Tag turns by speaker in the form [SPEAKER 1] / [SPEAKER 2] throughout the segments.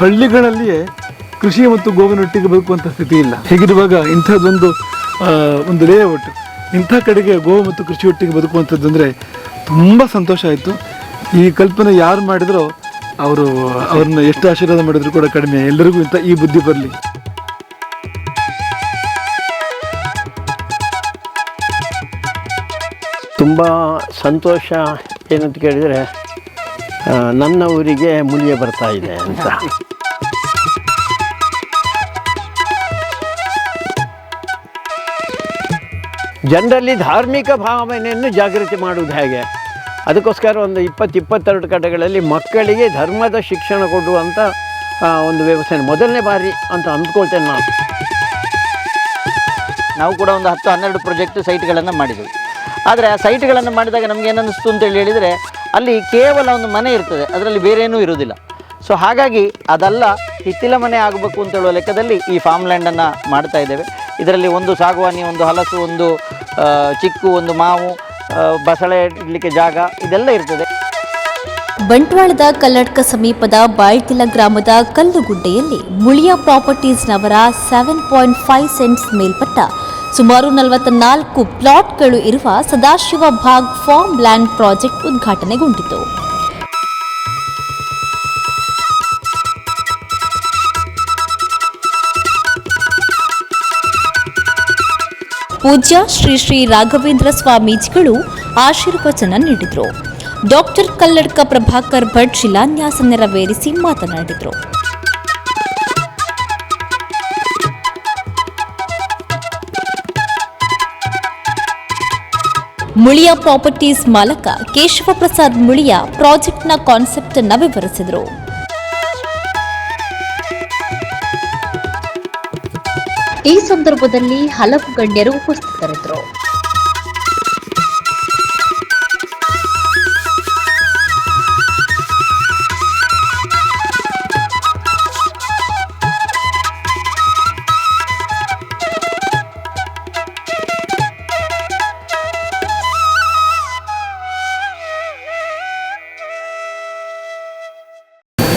[SPEAKER 1] ಹಳ್ಳಿಗಳಲ್ಲಿಯೇ ಕೃಷಿ ಮತ್ತು ಗೋವಿನೊಟ್ಟಿಗೆ ಬದುಕುವಂಥ ಸ್ಥಿತಿ ಇಲ್ಲ ಹೀಗಿರುವಾಗ ಇಂಥದ್ದೊಂದು ಒಂದು ಲೇಔಟ್ ಇಂಥ ಕಡೆಗೆ ಗೋವು ಮತ್ತು ಕೃಷಿ ಒಟ್ಟಿಗೆ ಬದುಕುವಂಥದ್ದು ಅಂದರೆ ತುಂಬ ಸಂತೋಷ ಆಯಿತು. ಈ ಕಲ್ಪನೆ ಯಾರು ಮಾಡಿದ್ರೋ ಅವರು ಅವ್ರನ್ನ ಎಷ್ಟು ಆಶೀರ್ವಾದ ಮಾಡಿದ್ರು ಕೂಡ ಕಡಿಮೆ. ಎಲ್ಲರಿಗೂ ಇಂಥ ಈ ಬುದ್ಧಿ ಬರಲಿ.
[SPEAKER 2] ತುಂಬ ಸಂತೋಷ ಏನಂತ ಕೇಳಿದರೆ ನನ್ನ ಊರಿಗೆ ಮುಂದೆ ಬರ್ತಾ ಇದೆ ಅಂತ. ಜನರಲ್ಲಿ ಧಾರ್ಮಿಕ ಭಾವನೆಯನ್ನು ಜಾಗೃತಿ ಮಾಡುವುದು ಹೇಗೆ? ಅದಕ್ಕೋಸ್ಕರ ಒಂದು ಇಪ್ಪತ್ತು ಇಪ್ಪತ್ತೆರಡು ಕಡೆಗಳಲ್ಲಿ ಮಕ್ಕಳಿಗೆ ಧರ್ಮದ ಶಿಕ್ಷಣ ಕೊಡುವಂಥ ಒಂದು ವ್ಯವಸ್ಥೆ ಮೊದಲನೇ ಬಾರಿ ಅಂತ ಅಂದ್ಕೊಳ್ತೇನೆ ನಾನು.
[SPEAKER 3] ನಾವು ಕೂಡ ಒಂದು ಹತ್ತು ಹನ್ನೆರಡು ಪ್ರಾಜೆಕ್ಟ್ ಸೈಟ್ಗಳನ್ನು ಮಾಡಿದ್ವಿ. ಆದರೆ ಆ ಸೈಟ್ಗಳನ್ನು ಮಾಡಿದಾಗ ನಮ್ಗೆ ಏನನ್ನಿಸ್ತು ಅಂತೇಳಿ ಹೇಳಿದರೆ, ಅಲ್ಲಿ ಕೇವಲ ಒಂದು ಮನೆ ಇರ್ತದೆ, ಅದರಲ್ಲಿ ಬೇರೇನೂ ಇರೋದಿಲ್ಲ ಸೊ ಹಾಗಾಗಿ ಅದೆಲ್ಲ, ಹಿತ್ತಿಲ ಮನೆ ಆಗಬೇಕು ಅಂತ ಹೇಳುವ ಲೆಕ್ಕದಲ್ಲಿ ಈ ಫಾರ್ಮ್ ಲ್ಯಾಂಡನ್ನು ಮಾಡ್ತಾ ಇದ್ದೇವೆ. ಇದರಲ್ಲಿ ಒಂದು ಸಾಗುವಾನಿ, ಒಂದು ಹಲಸು, ಒಂದು ಚಿಕ್ಕು, ಒಂದು ಮಾವು ಬಸಳೆ ಇಡಲಿಕ್ಕೆ ಜಾಗ, ಇದೆಲ್ಲ ಇರ್ತದೆ.
[SPEAKER 4] ಬಂಟ್ವಾಳದ ಕಲ್ಲಡ್ಕ ಸಮೀಪದ ಬಾಳ್ತಿಲ ಗ್ರಾಮದ ಕಲ್ಲುಗುಡ್ಡೆಯಲ್ಲಿ ಮುಳಿಯ ಪ್ರಾಪರ್ಟೀಸ್ನವರ ಸೆವೆನ್ ಪಾಯಿಂಟ್ ಫೈವ್ ಸೆಂಟ್ಸ್ ಮೇಲ್ಪಟ್ಟ ಸುಮಾರು ನಲವತ್ತ ನಾಲ್ಕು ಪ್ಲಾಟ್ಗಳು ಇರುವ Sadashiva Bhag farm land project ಉದ್ಘಾಟನೆಗೊಂಡಿತು. ಪೂಜ್ಯ ಶ್ರೀ ಶ್ರೀ ರಾಘವೇಂದ್ರ ಸ್ವಾಮೀಜಿಗಳು ಆಶೀರ್ವಚನ ನೀಡಿದರು. ಡಾಕ್ಟರ್ ಕಲ್ಲಡ್ಕ ಪ್ರಭಾಕರ್ ಭಟ್ ಶಿಲಾನ್ಯಾಸ ನೆರವೇರಿಸಿ ಮಾತನಾಡಿದರು. ಮುಳಿಯ ಪ್ರಾಪರ್ಟೀಸ್ ಮಾಲಕ ಕೇಶವ ಪ್ರಸಾದ್ ಮುಳಿಯ ಪ್ರಾಜೆಕ್ಟ್ನ ಕಾನ್ಸೆಪ್ಟ್ ಅನ್ನು ವಿವರಿಸಿದರು. ಈ ಸಂದರ್ಭದಲ್ಲಿ ಹಲವು ಗಣ್ಯರು ಉಪಸ್ಥಿತರಿದ್ದರು.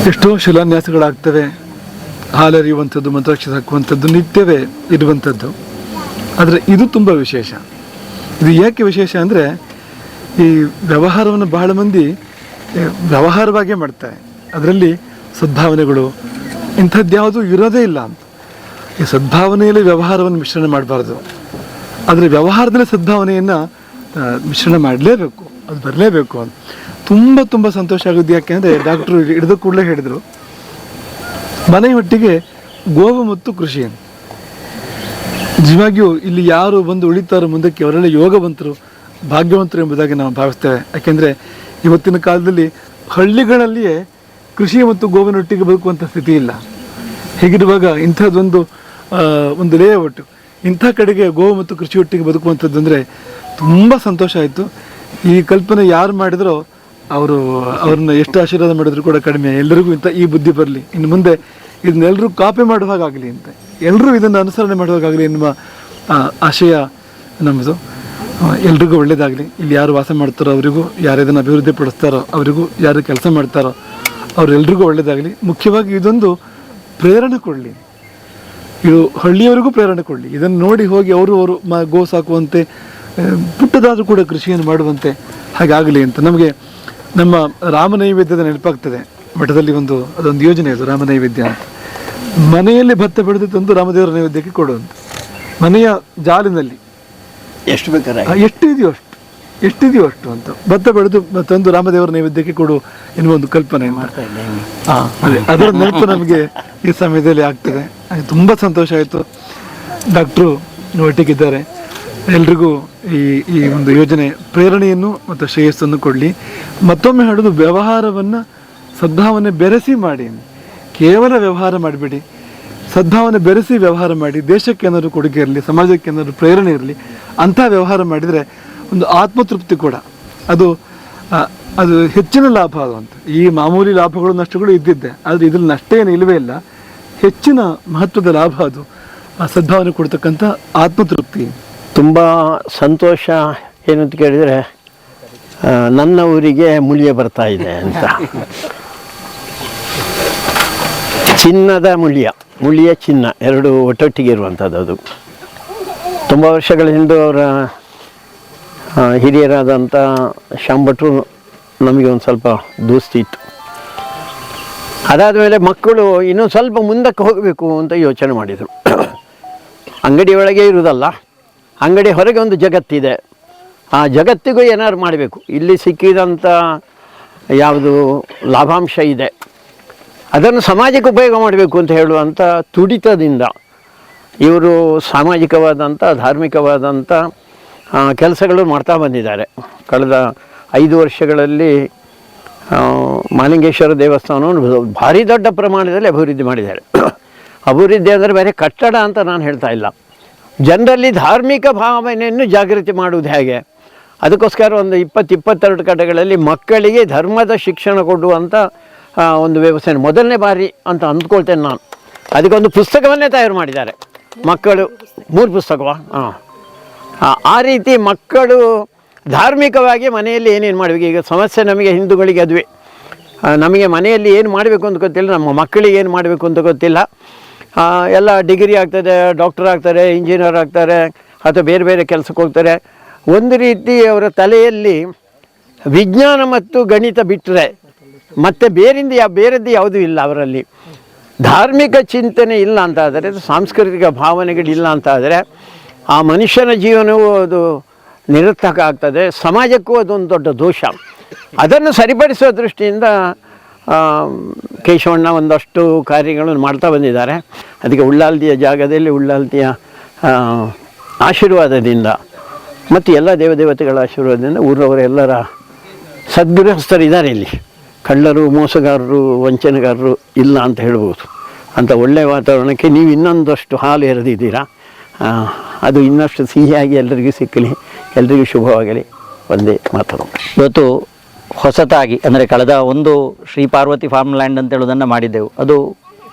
[SPEAKER 1] ಎಷ್ಟೋ ಶಿಲಾನ್ಯಾಸಗಳಾಗ್ತವೆ. ಹಾಲರಿಯುವಂಥದ್ದು ಮಂತ್ರಾಕ್ಷರ ಹಾಕುವಂಥದ್ದು ನಿತ್ಯವೇ ಇರುವಂಥದ್ದು. ಆದರೆ ಇದು ತುಂಬ ವಿಶೇಷ. ಇದು ಯಾಕೆ ವಿಶೇಷ ಅಂದರೆ ಈ ವ್ಯವಹಾರವನ್ನು ಬಹಳ ಮಂದಿ ವ್ಯವಹಾರವಾಗೇ ಮಾಡ್ತಾರೆ. ಅದರಲ್ಲಿ ಸದ್ಭಾವನೆಗಳು ಇಂಥದ್ದು ಯಾವುದೂ ಇರೋದೇ ಇಲ್ಲ ಅಂತ. ಈ ಸದ್ಭಾವನೆಯಲ್ಲಿ ವ್ಯವಹಾರವನ್ನು ಮಿಶ್ರಣ ಮಾಡಬಾರ್ದು. ಆದರೆ ವ್ಯವಹಾರದಲ್ಲಿ ಸದ್ಭಾವನೆಯನ್ನು ಮಿಶ್ರಣ ಮಾಡಲೇಬೇಕು, ಅದು ಬರಲೇಬೇಕು ಅಂತ. ತುಂಬ ತುಂಬ ಸಂತೋಷ ಆಗೋದು ಯಾಕೆಂದರೆ ಡಾಕ್ಟ್ರು ಹಿಡಿದ ಕೂಡಲೇ ಹೇಳಿದರು. ಮನೆ ಒಟ್ಟಿಗೆ ಗೋವು ಮತ್ತು ಕೃಷಿ. ನಿಜವಾಗಿಯೂ ಇಲ್ಲಿ ಯಾರು ಬಂದು ಉಳಿತಾರೋ ಮುಂದಕ್ಕೆ ಅವರೆಲ್ಲ ಯೋಗವಂತರು ಭಾಗ್ಯವಂತರು ಎಂಬುದಾಗಿ ನಾವು ಭಾವಿಸ್ತೇವೆ. ಯಾಕೆಂದರೆ ಇವತ್ತಿನ ಕಾಲದಲ್ಲಿ ಹಳ್ಳಿಗಳಲ್ಲಿಯೇ ಕೃಷಿ ಮತ್ತು ಗೋವಿನೊಟ್ಟಿಗೆ ಬದುಕುವಂಥ ಸ್ಥಿತಿ ಇಲ್ಲ. ಹೀಗಿರುವಾಗ ಇಂಥದ್ದೊಂದು ಒಂದು ಲೇಔಟ್ ಇಂಥ ಕಡೆಗೆ ಗೋವು ಮತ್ತು ಕೃಷಿ ಒಟ್ಟಿಗೆ ಬದುಕುವಂಥದ್ದು ಅಂದರೆ ತುಂಬ ಸಂತೋಷ ಆಯಿತು. ಈ ಕಲ್ಪನೆ ಯಾರು ಮಾಡಿದ್ರೋ ಅವರು, ಅವ್ರನ್ನ ಎಷ್ಟು ಆಶೀರ್ವಾದ ಮಾಡಿದ್ರು ಕೂಡ ಕಡಿಮೆ. ಎಲ್ಲರಿಗೂ ಇಂಥ ಈ ಬುದ್ಧಿ ಬರಲಿ. ಇನ್ನು ಮುಂದೆ ಇದನ್ನೆಲ್ಲರೂ ಕಾಪಿ ಮಾಡುವಾಗಲಿ ಅಂತ. ಎಲ್ಲರೂ ಇದನ್ನು ಅನುಸರಣೆ ಮಾಡುವಾಗಲಿ ಎನ್ನುವ ಆಶಯ ನಮ್ಮದು ಎಲ್ರಿಗೂ ಒಳ್ಳೆಯದಾಗಲಿ ಇಲ್ಲಿ ಯಾರು ವಾಸ ಮಾಡ್ತಾರೋ ಅವರಿಗೂ, ಯಾರು ಇದನ್ನು ಅಭಿವೃದ್ಧಿ ಪಡಿಸ್ತಾರೋ ಅವರಿಗೂ, ಯಾರು ಕೆಲಸ ಮಾಡ್ತಾರೋ ಅವರೆಲ್ರಿಗೂ ಒಳ್ಳೆಯದಾಗಲಿ ಮುಖ್ಯವಾಗಿ ಇದೊಂದು ಪ್ರೇರಣೆ ಕೊಡಲಿ. ಇದು ಹಳ್ಳಿಯವರಿಗೂ ಪ್ರೇರಣೆ ಕೊಡಲಿ. ಇದನ್ನು ನೋಡಿ ಹೋಗಿ ಅವರು ಅವರು ಮ, ಗೋ ಸಾಕುವಂತೆ ಪುಟ್ಟದಾದರೂ ಕೂಡ ಕೃಷಿಯನ್ನು ಮಾಡುವಂತೆ ಹಾಗಾಗಲಿ ಅಂತ. ನಮಗೆ ನಮ್ಮ ರಾಮ ನೈವೇದ್ಯದ ನೆನಪಾಗ್ತದೆ. ಮಠದಲ್ಲಿ ಒಂದು ಅದೊಂದು ಯೋಜನೆ ಅದು ರಾಮ ನೈವೇದ್ಯ ಅಂತ. ಮನೆಯಲ್ಲಿ ಭತ್ತ ಬೆಳೆದು ತಂದು ರಾಮದೇವರ ನೈವೇದ್ಯಕ್ಕೆ ಕೊಡುವಂತ. ಮನೆಯ ಜಾಲಿನಲ್ಲಿ.
[SPEAKER 2] ಎಷ್ಟು ಬೇಕಾದ್ರೆ
[SPEAKER 1] ಎಷ್ಟು ಇದೆಯೋ ಅಷ್ಟು. ಎಷ್ಟಿದೆಯೋ ಅಷ್ಟು ಅಂತ. ಭತ್ತ ಬೆಳೆದು ತಂದು ರಾಮದೇವರ ನೈವೇದ್ಯಕ್ಕೆ ಕೊಡು ಎನ್ನುವ ಒಂದು ಕಲ್ಪನೆ. ಆ, ಅದೇ ಅದರ ನೆನಪು ನಮಗೆ ಈ ಸಮಯದಲ್ಲಿ ಆಗ್ತದೆ. ತುಂಬ ಸಂತೋಷ ಆಯಿತು. ಡಾಕ್ಟ್ರು ಒಟ್ಟಿಗಿದ್ದಾರೆ. ಎಲ್ರಿಗೂ ಈ ಈ ಒಂದು ಯೋಜನೆ ಪ್ರೇರಣೆಯನ್ನು ಮತ್ತು ಶ್ರೇಯಸ್ಸನ್ನು ಕೊಡಲಿ. ಮತ್ತೊಮ್ಮೆ ಹೇಳೋದು ವ್ಯವಹಾರವನ್ನು ಸದ್ಭಾವನೆ ಬೆರೆಸಿ ಮಾಡಿ ಕೇವಲ ವ್ಯವಹಾರ ಮಾಡಿಬಿಡಿ. ಸದ್ಭಾವನೆ ಬೆರೆಸಿ ವ್ಯವಹಾರ ಮಾಡಿ. ದೇಶಕ್ಕೆ ಏನಾದರೂ ಕೊಡುಗೆ ಇರಲಿ, ಸಮಾಜಕ್ಕೆ ಏನಾದರೂ ಪ್ರೇರಣೆ ಇರಲಿ, ಅಂಥ ವ್ಯವಹಾರ ಮಾಡಿದರೆ ಒಂದು ಆತ್ಮತೃಪ್ತಿ ಕೂಡ. ಅದು ಅದು ಹೆಚ್ಚಿನ ಲಾಭ ಅದು ಈ ಮಾಮೂಲಿ ಲಾಭಗಳು, ನಷ್ಟಗಳು ಇದ್ದಿದ್ದೆ. ಆದರೆ ಇದ್ರಲ್ಲಿ ನಷ್ಟ ಏನು ಇಲ್ಲವೇ ಇಲ್ಲ. ಹೆಚ್ಚಿನ ಮಹತ್ವದ ಲಾಭ ಅದು. ಆ ಸದ್ಭಾವನೆ ಕೊಡ್ತಕ್ಕಂಥ ಆತ್ಮತೃಪ್ತಿ.
[SPEAKER 2] ತುಂಬ ಸಂತೋಷ ಏನಂತ ಕೇಳಿದರೆ ಆ, ನನ್ನ ಊರಿಗೆ ಮುಳಿಯ ಬರ್ತಾ ಇದೆ ಅಂತ. ಚಿನ್ನದ ಮುಳಿಯ ಮುಳಿಯ ಚಿನ್ನ ಎರಡು ಒಟ್ಟೊಟ್ಟಿಗೆ ಇರುವಂಥದ್ದು ಅದು. ತುಂಬ ವರ್ಷಗಳ ಹಿಂದೆ ಅವರ ಹಿರಿಯರಾದಂಥ ಶಾಂಭಟ್ರು ನಮಗೆ ಒಂದು ಸ್ವಲ್ಪ ದೂಸ್ತಿ ಇತ್ತು. ಅದಾದ ಮೇಲೆ ಮಕ್ಕಳು ಇನ್ನೂ ಸ್ವಲ್ಪ ಮುಂದಕ್ಕೆ ಹೋಗಬೇಕು ಅಂತ ಯೋಚನೆ ಮಾಡಿದರು. ಅಂಗಡಿ ಒಳಗೆ ಇರುವುದಲ್ಲ ಅಂಗಡಿ ಹೊರಗೆ ಒಂದು ಜಗತ್ತಿದೆ. ಆ ಜಗತ್ತಿಗೂ ಏನಾದ್ರು ಮಾಡಬೇಕು. ಇಲ್ಲಿ ಸಿಕ್ಕಿದಂಥ ಯಾವುದು ಲಾಭಾಂಶ ಇದೆ. ಅದನ್ನು ಸಮಾಜಕ್ಕೆ ಉಪಯೋಗ ಮಾಡಬೇಕು ಅಂತ ಹೇಳುವಂಥ ತುಡಿತದಿಂದ ಇವರು ಸಾಮಾಜಿಕವಾದಂಥ ಧಾರ್ಮಿಕವಾದಂಥ ಕೆಲಸಗಳು ಮಾಡ್ತಾ ಬಂದಿದ್ದಾರೆ. ಕಳೆದ ಐದು ವರ್ಷಗಳಲ್ಲಿ ಮಾಲಿಂಗೇಶ್ವರ ದೇವಸ್ಥಾನವನ್ನು ಭಾರಿ ದೊಡ್ಡ ಪ್ರಮಾಣದಲ್ಲಿ ಅಭಿವೃದ್ಧಿ ಮಾಡಿದ್ದಾರೆ. ಅಭಿವೃದ್ಧಿ ಅಂದರೆ ಬೇರೆ ಕಟ್ಟಡ ಅಂತ ನಾನು ಹೇಳ್ತಾ ಇಲ್ಲ. ಜನರಲ್ಲಿ ಧಾರ್ಮಿಕ ಭಾವನೆಯನ್ನು ಜಾಗೃತಿ ಮಾಡುವುದು ಹೇಗೆ? ಅದಕ್ಕೋಸ್ಕರ ಒಂದು ಇಪ್ಪತ್ತು, ಇಪ್ಪತ್ತೆರಡು ಕಡೆಗಳಲ್ಲಿ ಮಕ್ಕಳಿಗೆ ಧರ್ಮದ ಶಿಕ್ಷಣ ಕೊಡುವಂಥ ಒಂದು ವ್ಯವಸ್ಥೆ ಮೊದಲನೇ ಬಾರಿ ಅಂತ ಅಂದ್ಕೊಳ್ತೇನೆ ನಾನು. ಅದಕ್ಕೊಂದು ಪುಸ್ತಕವನ್ನೇ ತಯಾರು ಮಾಡಿದ್ದಾರೆ. ಮಕ್ಕಳು, ಮೂರು ಪುಸ್ತಕವಾ? ಹಾಂ ಆ- ರೀತಿ ಮಕ್ಕಳು ಧಾರ್ಮಿಕವಾಗಿ ಮನೆಯಲ್ಲಿ ಏನೇನು ಮಾಡಬೇಕು ಈಗ ಸಮಸ್ಯೆ ನಮಗೆ ಹಿಂದೂಗಳಿಗೆ ಅದುವೆ. ನಮಗೆ ಮನೆಯಲ್ಲಿ ಏನು ಮಾಡಬೇಕು ಅಂತ ಗೊತ್ತಿಲ್ಲ, ನಮ್ಮ ಮಕ್ಕಳಿಗೆ ಏನು ಮಾಡಬೇಕು ಅಂತ ಗೊತ್ತಿಲ್ಲ. ಎಲ್ಲ ಡಿಗ್ರಿ ಆಗ್ತದೆ, ಡಾಕ್ಟರ್ ಆಗ್ತಾರೆ, ಇಂಜಿನಿಯರ್ ಆಗ್ತಾರೆ, ಅಥವಾ ಬೇರೆ ಬೇರೆ ಕೆಲಸಕ್ಕೆ ಹೋಗ್ತಾರೆ. ಒಂದು ರೀತಿ ಅವರ ತಲೆಯಲ್ಲಿ ವಿಜ್ಞಾನ ಮತ್ತು ಗಣಿತ ಬಿಟ್ಟರೆ ಮತ್ತು ಬೇರಿಂದ ಯಾವ ಬೇರೆದ್ದು ಯಾವುದೂ ಇಲ್ಲ ಅವರಲ್ಲಿ. ಧಾರ್ಮಿಕ ಚಿಂತನೆ ಇಲ್ಲ ಅಂತ ಆದರೆ ಸಾಂಸ್ಕೃತಿಕ ಭಾವನೆಗಳಿಲ್ಲ ಅಂತ ಆದರೆ, ಆ ಮನುಷ್ಯನ ಜೀವನವು ಅದು ನಿರರ್ಥಕ ಆಗ್ತದೆ, ಸಮಾಜಕ್ಕೂ ಅದೊಂದು ದೊಡ್ಡ ದೋಷ. ಅದನ್ನು ಸರಿಪಡಿಸುವ ದೃಷ್ಟಿಯಿಂದ ಕೇಶವಣ್ಣ ಒಂದಷ್ಟು ಕಾರ್ಯಗಳನ್ನು ಮಾಡ್ತಾ ಬಂದಿದ್ದಾರೆ. ಅದಕ್ಕೆ ಉಳ್ಳಾಲ್ತಿಯ ಜಾಗದಲ್ಲಿ ಉಳ್ಳಾಲ್ತಿಯ ಆಶೀರ್ವಾದದಿಂದ ಮತ್ತು ಎಲ್ಲ ದೇವದೇವತೆಗಳ ಆಶೀರ್ವಾದದಿಂದ ಊರವರೆಲ್ಲರ ಸದ್ಗೃಹಸ್ಥರಿದ್ದಾರೆ ಇಲ್ಲಿ. ಕಳ್ಳರು, ಮೋಸಗಾರರು, ವಂಚನೆಗಾರರು ಇಲ್ಲ ಅಂತ ಹೇಳ್ಬೋದು. ಅಂತ ಒಳ್ಳೆಯ ವಾತಾವರಣಕ್ಕೆ ನೀವು ಇನ್ನೊಂದಷ್ಟು ಹಾಲು ಎರೆದಿದ್ದೀರಾ? ಅದು ಇನ್ನಷ್ಟು ಸಿಹಿಯಾಗಿ ಎಲ್ಲರಿಗೂ ಸಿಕ್ಕಲಿ, ಎಲ್ರಿಗೂ ಶುಭವಾಗಲಿ. ಒಂದೇ ಮಾತು
[SPEAKER 3] ಇವತ್ತು ಹೊಸತಾಗಿ ಅಂದರೆ ಕಳೆದ ಒಂದು ಶ್ರೀ ಪಾರ್ವತಿ ಫಾರ್ಮ್ ಲ್ಯಾಂಡ್ ಅಂತ ಹೇಳೋದನ್ನು ಮಾಡಿದ್ದೆವು. ಅದು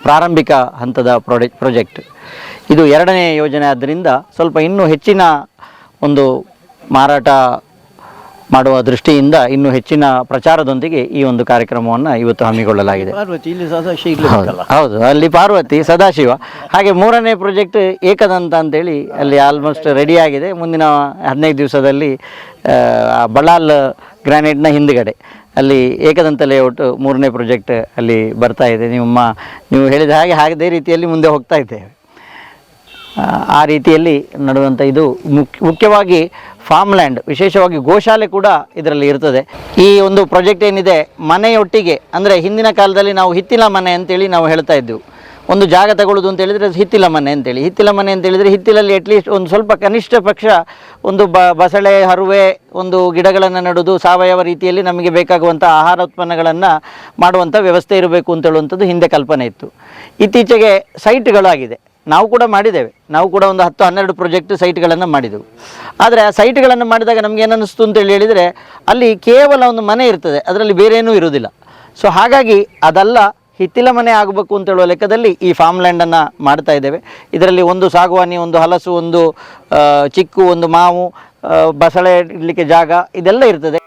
[SPEAKER 3] ಪ್ರಾರಂಭಿಕ ಹಂತದ ಪ್ರೊಡೆ ಪ್ರಾಜೆಕ್ಟ್ ಇದು ಎರಡನೇ ಯೋಜನೆ ಆದ್ದರಿಂದ ಸ್ವಲ್ಪ ಇನ್ನೂ ಹೆಚ್ಚಿನ ಒಂದು ಮಾರಾಟ ಮಾಡುವ ದೃಷ್ಟಿಯಿಂದ ಇನ್ನೂ ಹೆಚ್ಚಿನ ಪ್ರಚಾರದೊಂದಿಗೆ ಈ ಒಂದು ಕಾರ್ಯಕ್ರಮವನ್ನು ಇವತ್ತು ಹಮ್ಮಿಕೊಳ್ಳಲಾಗಿದೆ. ಹೌದು ಅಲ್ಲಿ ಪಾರ್ವತಿ ಸದಾಶಿವ. ಹಾಗೆ ಮೂರನೇ ಪ್ರಾಜೆಕ್ಟ್ ಏಕದಂತ ಅಂತೇಳಿ ಅಲ್ಲಿ ಆಲ್ಮೋಸ್ಟ್ ರೆಡಿ ಆಗಿದೆ. ಮುಂದಿನ ಹದಿನೈದು ದಿವಸದಲ್ಲಿ ಆ, ಬಳ್ಳಾಲ್ ಗ್ರಾನೈಟ್ನ ಹಿಂದುಗಡೆ. ಅಲ್ಲಿ ಏಕದಂತ ಲೇಔಟ್ ಮೂರನೇ ಪ್ರಾಜೆಕ್ಟ್ ಅಲ್ಲಿ ಬರ್ತಾ ಇದೆ. ನಿಮ್ಮ ನೀವು ಹೇಳಿದ ಹಾಗೆ ಹಾಗದೇ ರೀತಿಯಲ್ಲಿ ಮುಂದೆ ಹೋಗ್ತಾ ಇದ್ದೇವೆ. ಆ, ರೀತಿಯಲ್ಲಿ ನಡುವಂಥ ಇದು ಮುಖ್ಯ ಮುಖ್ಯವಾಗಿ ಫಾರ್ಮ್ ಲ್ಯಾಂಡ್ ವಿಶೇಷವಾಗಿ ಗೋಶಾಲೆ ಕೂಡ ಇದರಲ್ಲಿ ಇರ್ತದೆ. ಈ ಒಂದು ಪ್ರಾಜೆಕ್ಟ್ ಏನಿದೆ ಮನೆಯೊಟ್ಟಿಗೆ ಅಂದರೆ ಹಿಂದಿನ ಕಾಲದಲ್ಲಿ ನಾವು ಹಿತ್ತಿಲ ಮನೆ ಅಂತೇಳಿ ನಾವು ಹೇಳ್ತಾ ಇದ್ದೆವು. ಒಂದು ಜಾಗ ತಗೊಳ್ಳೋದು ಅಂತ ಹೇಳಿದರೆ ಹಿತ್ತಿಲ ಮನೆ ಅಂತೇಳಿ. ಹಿತ್ತಿಲ ಮನೆ ಅಂತ ಹೇಳಿದರೆ ಹಿತ್ತಿಲಲ್ಲಿ ಅಟ್ಲೀಸ್ಟ್ ಒಂದು ಸ್ವಲ್ಪ ಕನಿಷ್ಠ ಪಕ್ಷ ಒಂದು ಬ, ಬಸಳೆ, ಹರುವೆ, ಒಂದು ಗಿಡಗಳನ್ನು ನೆಡೋದು, ಸಾವಯವ ರೀತಿಯಲ್ಲಿ ನಮಗೆ ಬೇಕಾಗುವಂಥ ಆಹಾರ ಉತ್ಪನ್ನಗಳನ್ನು ಮಾಡುವಂಥ ವ್ಯವಸ್ಥೆ ಇರಬೇಕು ಅಂತ ಹೇಳುವಂಥದ್ದು ಹಿಂದೆ ಕಲ್ಪನೆ ಇತ್ತು. ಇತ್ತೀಚೆಗೆ ಸೈಟ್ಗಳಾಗಿದೆ. ನಾವು ಕೂಡ ಮಾಡಿದ್ದೇವೆ. ನಾವು ಕೂಡ ಒಂದು ಹತ್ತು, ಹನ್ನೆರಡು ಪ್ರೊಜೆಕ್ಟ್ ಸೈಟ್ಗಳನ್ನು ಮಾಡಿದೆವು. ಆದರೆ ಆ ಸೈಟ್ಗಳನ್ನು ಮಾಡಿದಾಗ ನಮಗೆ ಏನನ್ನಿಸ್ತು ಅಂತೇಳಿ ಹೇಳಿದರೆ ಅಲ್ಲಿ ಕೇವಲ ಒಂದು ಮನೆ ಇರ್ತದೆ. ಅದರಲ್ಲಿ ಬೇರೇನೂ ಇರುವುದಿಲ್ಲ. ಸೊ ಹಾಗಾಗಿ ಅದಲ್ಲ ಹಿತ್ತಿಲ ಮನೆ ಆಗಬೇಕು ಅಂತ ಹೇಳುವ ಲೆಕ್ಕದಲ್ಲಿ ಈ ಫಾರ್ಮ್ ಲ್ಯಾಂಡನ್ನು ಮಾಡ್ತಾ ಇದ್ದೇವೆ. ಇದರಲ್ಲಿ ಒಂದು ಸಾಗುವಾನಿ, ಒಂದು ಹಲಸು, ಒಂದು ಚಿಕ್ಕು, ಒಂದು ಮಾವು ಬಸಳೆ ಇಡಲಿಕ್ಕೆ ಜಾಗ ಇದೆಲ್ಲ ಇರ್ತದೆ.